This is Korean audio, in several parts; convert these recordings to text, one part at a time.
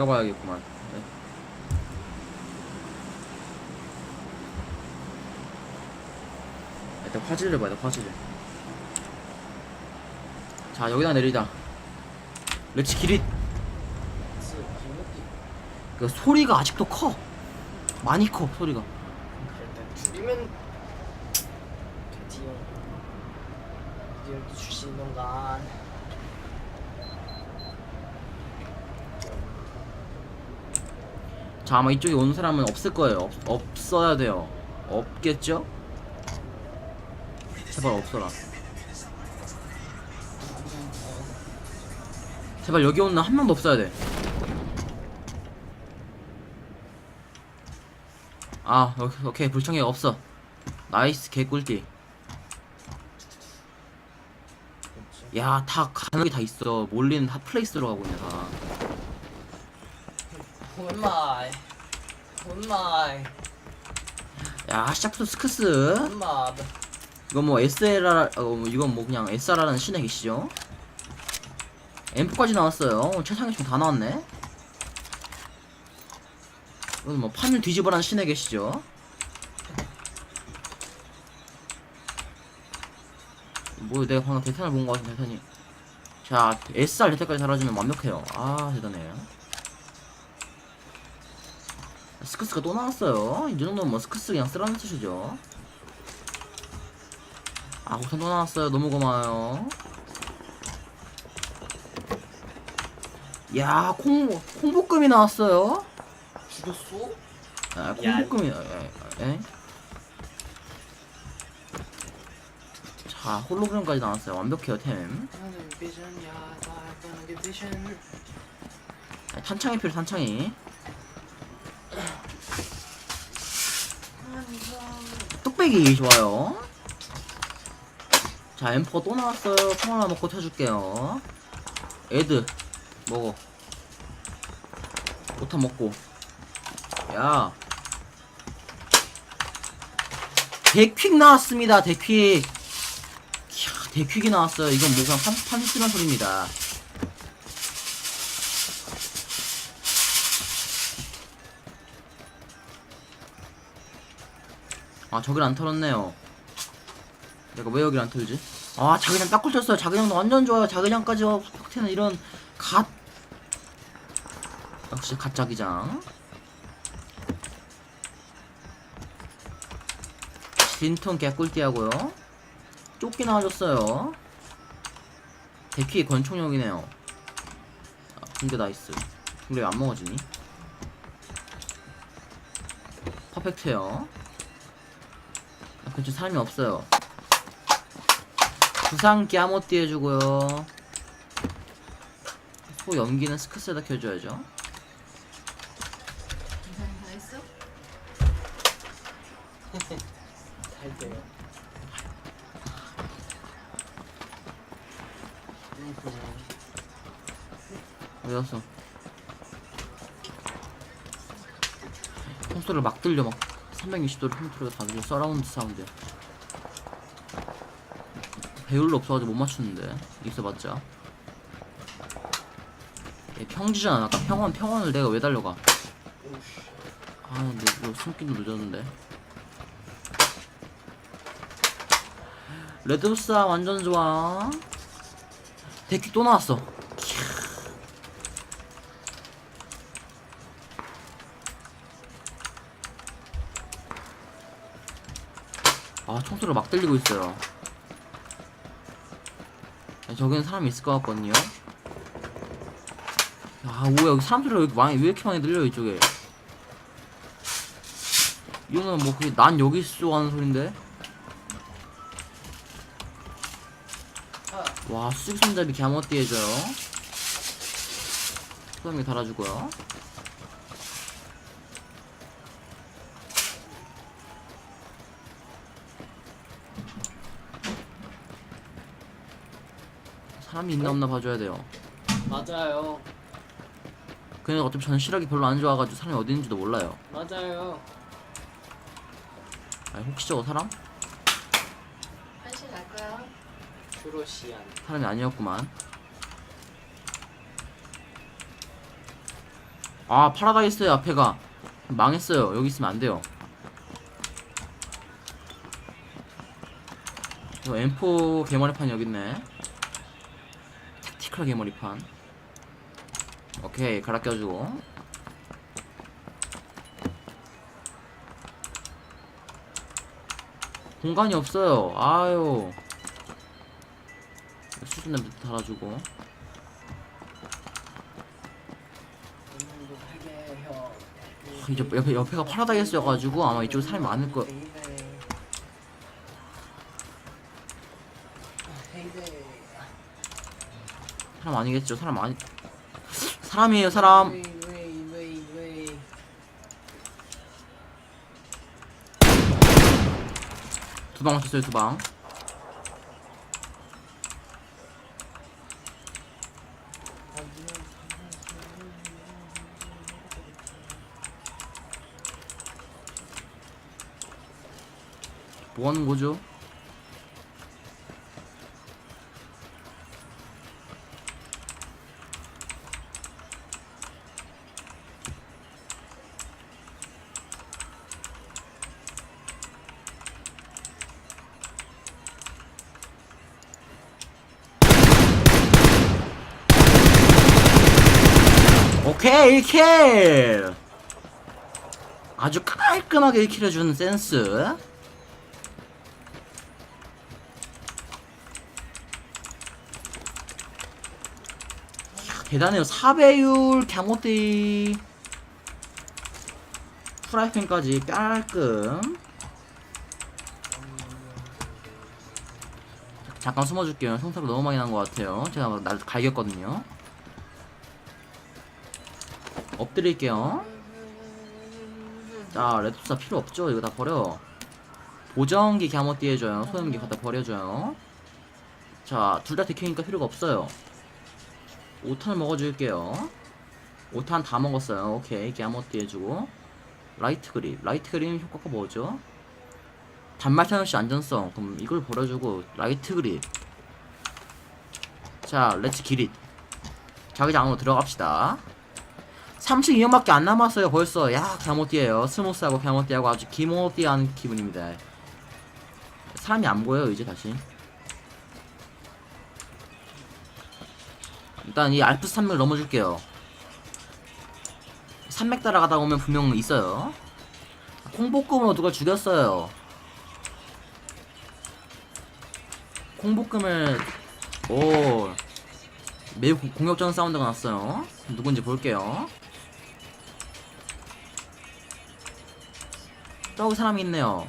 내가 봐야겠구만. 네. 일단 화질을 봐야 돼, 화질을. 자, 여기다 내리자. 렛츠 기릿! 그 소리가 아직도 커. 많이 커, 소리가. 일단 줄이면 드디어 드디어 또 주시는 건가 자, 아마 이쪽에 온 사람은 없을 거예요. 없, 없어야 돼요. 없겠죠? 제발 없어라. 제발 여기 오는 한 명도 없어야 돼. 아, 오케이. 불청객 없어. 나이스, 개꿀띠. 야, 다 가능이 다 있어. 몰리는 다 플레이스로 가고 있네, 다. 굿마이 굿마이 야, 시작부터 스크스. 굿마 이건 뭐 SLR, 어, 뭐 이건 뭐 그냥 SR라는 신의 계시죠? M4까지 나왔어요. 어, 최상위 총 다 나왔네. 이건 뭐 판을 뒤집어라는 신의 계시죠? 뭐 내가 방금 대탄을 본 거 같은 대탄이. 자, SR 대탄까지 달아주면 완벽해요. 아, 대단해요. 스크스가 또 나왔어요. 이 정도면 뭐 스크스 그냥 쓰라는 뜻이죠. 아, 우선 또 나왔어요. 너무 고마워요. 야, 콩, 콩볶음이 나왔어요. 죽였어? 아, 야, 콩볶음이, 에, 에? 자, 홀로그램까지 나왔어요. 완벽해요, 템. 아, 탄창이 필요, 탄창이. 뚝배기 좋아요. 자, 엠퍼 또 나왔어요. 총 하나 먹고 켜줄게요. 애드, 먹어. 오탄 먹고. 야. 대퀵 나왔습니다, 대퀵. 이야, 대퀵이 나왔어요. 이건 뭐가 판, 판 쓰는 소리입니다. 아 저길 안 털었네요. 내가 왜 여길 안 털지? 아 자기장 딱 걸쳤어요. 자기장도 완전 좋아요. 자기장까지 어, 팍트는 이런 갓. 역시 갓 자기장. 진통 개꿀띠하고요. 조끼 나와줬어요. 데키 권총용이네요. 아, 붕대 나이스 붕대 왜안 먹어지니? 퍼펙트해요. 아, 근처 사람이 없어요. 부상 끼아모띠 해주고요. 소 연기는 스크스에다 켜줘야죠. 인사는 다 했어? 잘 돼요 어디 갔어? 홈소리를 막 들려 막 360도로 홈소리가 다 들려 서라운드 사운드 배율로 없어가지고 못 맞추는데. 있어봤자 얘 평지잖아. 아까 평원 평원을 내가 왜 달려가? 아 근데 이거 숨기도 늦었는데. 레드부스아 완전 좋아. 데키 또 나왔어 아 총소리가 막 들리고 있어요. 야, 저기는 사람이 있을 것 같거든요. 야 뭐야 여기 사람 소리가 여기 많이 왜 이렇게 많이 들려 이쪽에? 이거는 뭐 그게 난 여기 있어 하는 소린데? 와 수직 손잡이 개멋띠 해줘요. 소담이 달아주고요 사람이 있나 없나 봐줘야 돼요. 맞아요. 그냥 어차피 전 시력이 별로 안 좋아가지고 사람이 어디 있는지도 몰라요. 맞아요. 아니 혹시 저거 사람? 한실 갈까요? 주로시안. 사람이 아니었구만. 아 파라다이스의 앞에가. 망했어요. 여기 있으면 안 돼요. 저 M4 개머리판 여기 있네 택티컬 개머리판 오케이 갈아 껴주고 공간이 없어요 아유 수준 냄새 달아주고 형. 이제 옆에 옆에가 파라다이스여가지고 아마 이쪽 사람이 많을 거. 헤이데이. 사람 아니겠죠? 사람 아니. 사람이에요 사람. 두 방 맞췄어요 두 방. 뭐 하는 거죠? 오케이 1킬 아주 깔끔하게 1킬 해주는 센스. 대단해요. 4배율 갸모띠. 프라이팬까지 깔끔. 잠깐 숨어줄게요. 성타가 너무 많이 난 것 같아요. 제가 막날 갈겼거든요 엎드릴게요. 자 레토사 필요 없죠? 이거 다 버려. 보정기 갸모띠 해줘요. 소염기 갖다 버려줘요. 자 둘 다 데키니까 필요가 없어요. 5탄 먹어줄게요. 5탄 다 먹었어요. 오케이. 갸모띠 해주고. 라이트 그립. 라이트 그립 효과가 뭐죠? 단말타노시 안전성. 그럼 이걸 버려주고 라이트 그립. 자 렛츠 기릿. 자기장 안으로 들어갑시다 32명밖에 안 남았어요 벌써. 야 갸모띠에요. 스무스하고 갸모띠하고 아주 기모띠한 기분입니다. 사람이 안 보여요 이제 다시. 일단 이 알프스 산맥을 넘어줄게요. 산맥 따라가다 보면 분명 있어요. 콩볶음으로 누가 죽였어요. 콩볶음을 오 매우 고- 공격적인 사운드가 났어요. 누군지 볼게요 저기 사람이 있네요.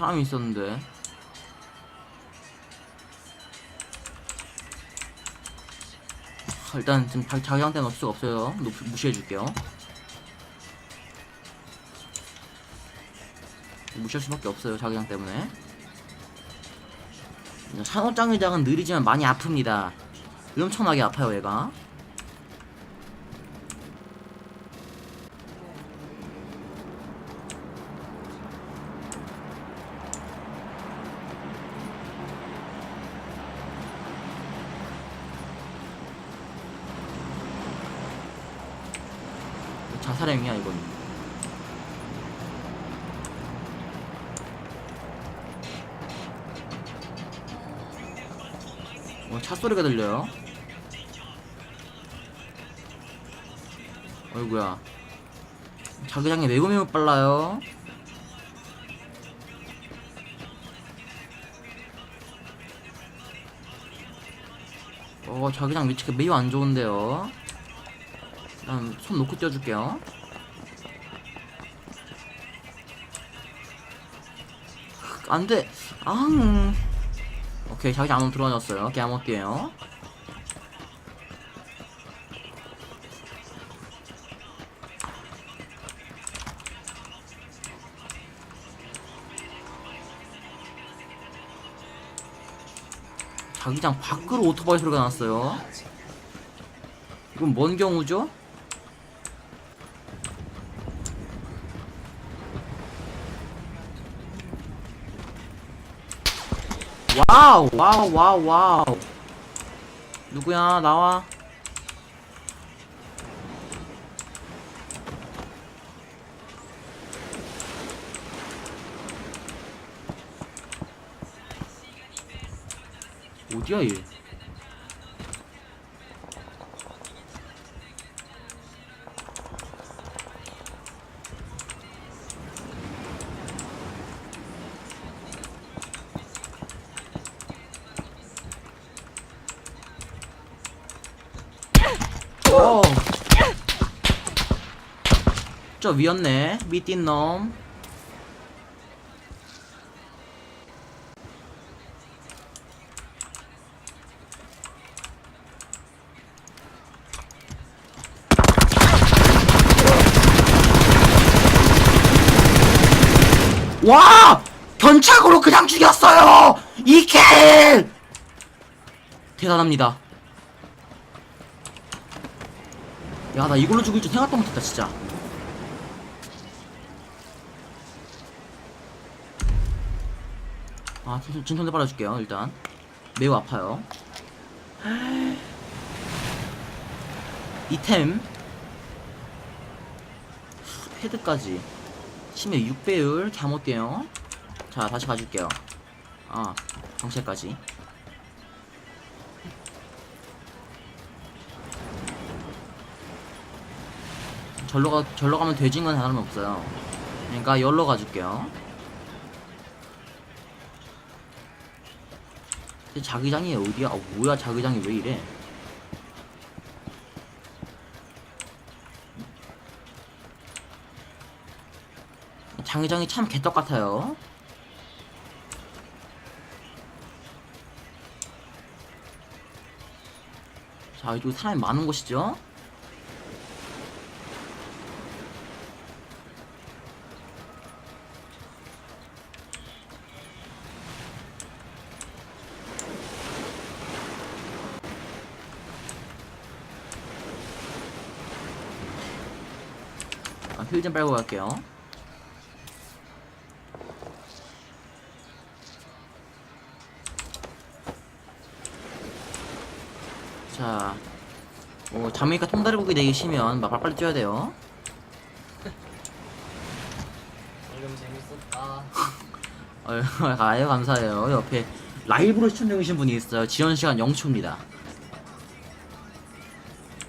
사람이 있었는데. 아, 일단 지금 자- 자기한테는 없을 수가 없어요. 노- 무시해줄게요. 무시할 수밖에 없어요. 자기장 때문에. 산호장의장은 느리지만 많이 아픕니다. 엄청나게 아파요, 얘가. 자살행위야, 이건. 어, 차 소리가 들려요. 어이구야. 자기장이 매우 매우 빨라요. 어, 자기장 위치가 매우 안 좋은데요. 일단 손 놓고 떼어줄게요. 안 돼. 앙. 오케이, 자기 잠옷 들어왔어요. 개아먹게요. 자기장 밖으로 오토바이 소리가 났어요. 이건 뭔 경우죠? 와우 와우 와우 와우. 누구야? 나와. 어디야 얘 저 위였네 미띠 놈 와! 견착으로 그냥 죽였어요! 이킬! 대단합니다. 야, 나 이걸로 죽을 줄 생각도 못했다, 진짜. 아, 진천대 빨아줄게요, 일단. 매우 아파요. 이템. 헤드까지. 심해 6배율, 갸못돼요. 자, 다시 가줄게요. 아, 경찰까지. 절로 가 절로 가면 돼진 건 다름 없어요. 그러니까 열로 가줄게요. 근데 자기장이 어디야? 아, 뭐야 자기장이 왜 이래? 자기장이 참 개떡 같아요. 자, 이쪽 사람이 많은 곳이죠? 힐 좀 빨고 갈게요. 자, 뭐 자메이카 통다리고기 내기시면 막 빨리 뛰어야 돼요. 방금 재밌었다. 아유, 감사해요. 옆에 라이브로 시청해 계신 분이 있어요. 지원 시간 0초입니다.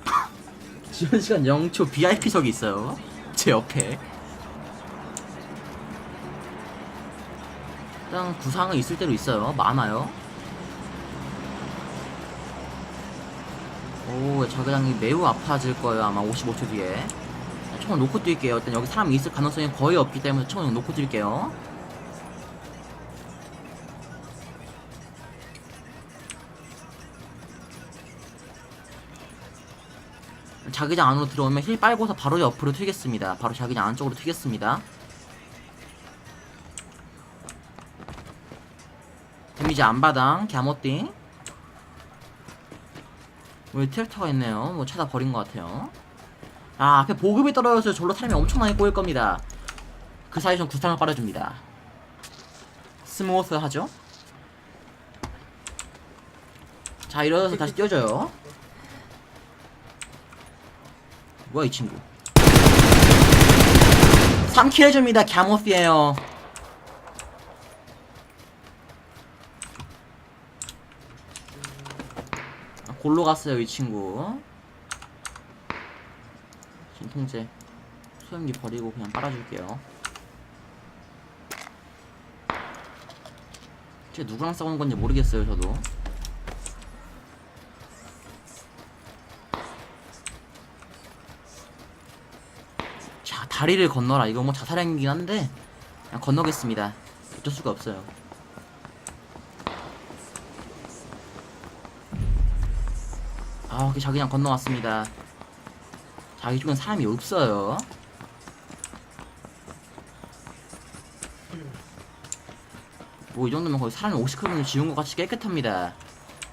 지원 시간 0초 VIP석이 있어요. 제 옆에. 일단 구상은 있을 대로 있어요. 많아요. 오, 자기장이 매우 아파질 거예요. 아마 55초 뒤에. 총을 놓고 뛸게요. 일단 여기 사람이 있을 가능성이 거의 없기 때문에 총을 놓고 뛸게요. 자기장 안으로 들어오면 힐 빨고서 바로 옆으로 튀겠습니다. 바로 자기장 안쪽으로 튀겠습니다. 데미지 안바당, 갸모띵. 왜 트랙터가 있네요. 뭐 찾아 버린 것 같아요. 아, 앞에 보급이 떨어져서 절로 사람이 엄청 많이 꼬일 겁니다. 그 사이 좀 구상을 빨아줍니다. 스무스 하죠? 자, 일어나서 다시 뛰어줘요. 뭐야 이 친구? 3킬 해줍니다 갸모스예요. 아, 골로 갔어요 이 친구. 진통제 소염기 버리고 그냥 빨아줄게요. 쟤 누구랑 싸우는 건지 모르겠어요 저도 자 다리를 건너라. 이거 뭐 자살행위긴 한데 그냥 건너겠습니다. 어쩔 수가 없어요. 아 자기 그냥 건너왔습니다. 자 이쪽엔 사람이 없어요. 뭐 이 정도면 거의 사람이 50km 지운 것 같이 깨끗합니다.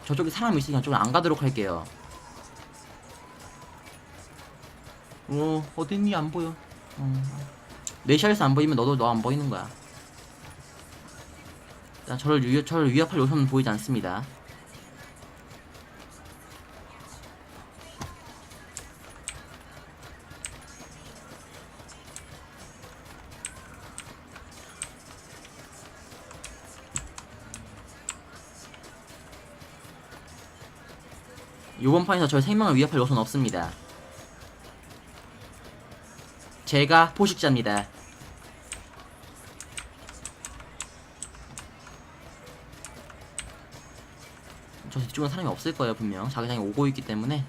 저쪽에 사람이 있으니까 저쪽안 가도록 할게요. 어, 어딨니? 안 보여. 어. 내시아에서 안 보이면 너도 너 안 보이는 거야. 일단 저를, 위, 저를 위협할 요소는 보이지 않습니다. 요번 판에서 저의 생명을 위협할 요소는 없습니다. 제가 포식자입니다. 저 뒤쪽은 사람이 없을 거예요 분명. 자기장이 오고 있기 때문에.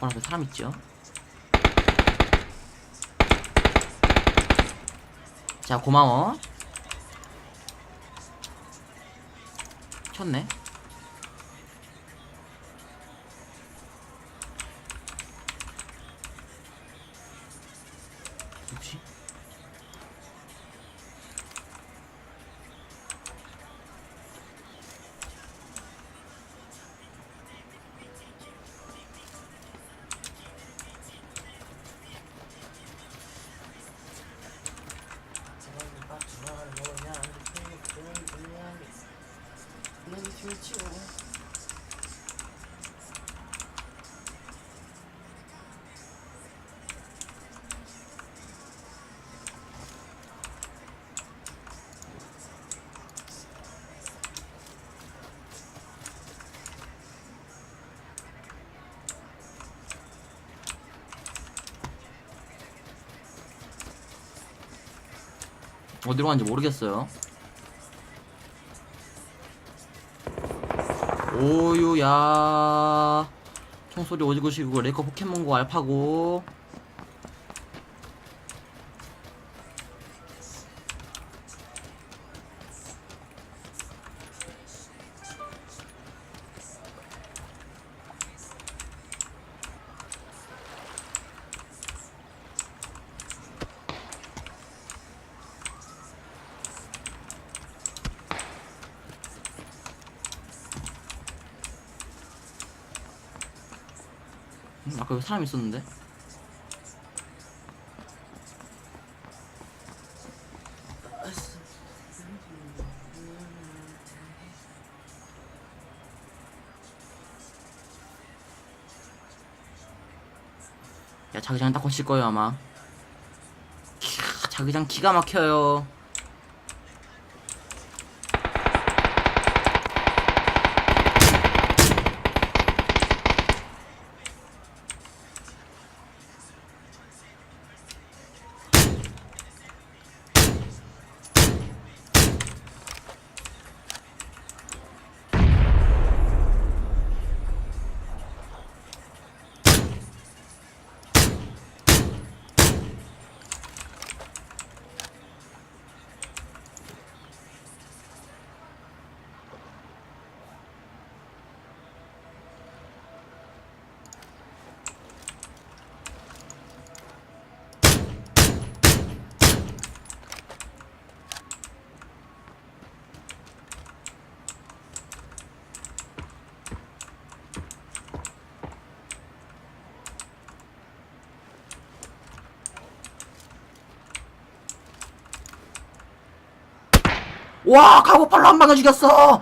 바로 앞에 사람 있죠? 자 고마워. 쳤네 뭐지? 어디로 가는지 모르겠어요. 오유야 총소리 오지구시고 레커 포켓몬고 알파고 음, 아까 여기 사람 있었는데? 야 자기장 딱 거칠 거예요 아마. 캬, 자기장 기가 막혀요 와 카고팔로 한 방에 죽였어